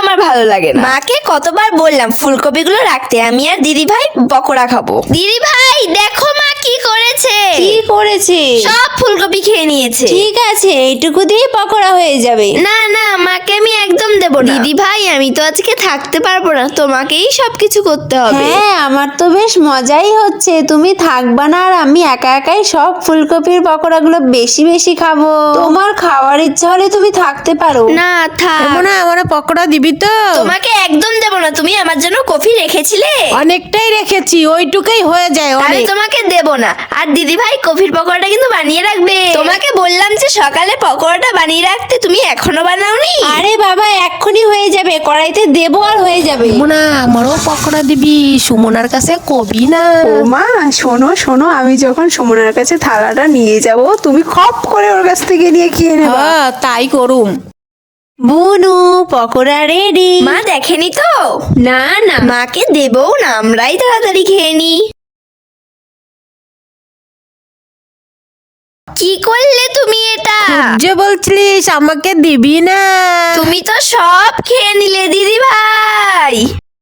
আমার ভালো লাগে না। মাকে কতবার বললাম ফুলকপিগুলো রাখতে আমি আর দিদি ভাই পকোড়া খাব। দিদি ভাই দেখো মা কি করেছে। কি করেছে? সব ফুলকপি খেয়ে নিয়েছে। ঠিক আছে এইটুকু দিয়ে পকোড়া হয়ে যাবে। না না মাকে আমি একদম দেব না। দিদি ভাই আমি তো আজকে থাকতে পারব না। তোমাকেই সবকিছু করতে হবে। হ্যাঁ আমার তো বেশ মজাই হচ্ছে। তুমি থাকবা না আর আমি একা একাই সব ফুলকপির পকোড়াগুলো বেশি বেশি খাব। তোমার খাওয়ার ইচ্ছা হলে তুমি থাকতে পারো। না থাক। না আমার পকোড়া দিবি তো। তোমাকে একদম দেব না। তুমি আমার জন্য কফি রেখেছিলে? অনেকটাই রেখেছি ওইটুকুই হয়ে যায় আমি অনেক। তোমাকে দেব না। আর দিদি ভাই কফির পকোড়াটা কিন্তু বানিয়ে রাখবে। তোমাকে বললাম যে সকালে পকোড়াটা বানিয়ে রাখতে তুমি এখনও বানাওনি? আরে বাবা এক্ষুনি হয়ে যাবে কড়াইতে দেবো আর হয়ে যাবে। সুমনা আমারও পকোড়া দিবি। সুমনার কাছে কবি না। ও মা শোনো শোনো আমি যখন সুমনার কাছে থালাটা নিয়ে যাব তুমি খপ করে ওর কাছ থেকে নিয়ে খেয়ে নেবা। হ্যাঁ, তাই করুম। বুনু পকোড়া রেডি মা দেখেনি তো? না না। মাকে দেবও না আমরাই তাড়াতাড়ি খেয়ে নি কি করলে তুমি এটা? যে বলছিলিস আমাকে দিবি না। তুমি তো সব খেয়ে নিলে দিদি ভাই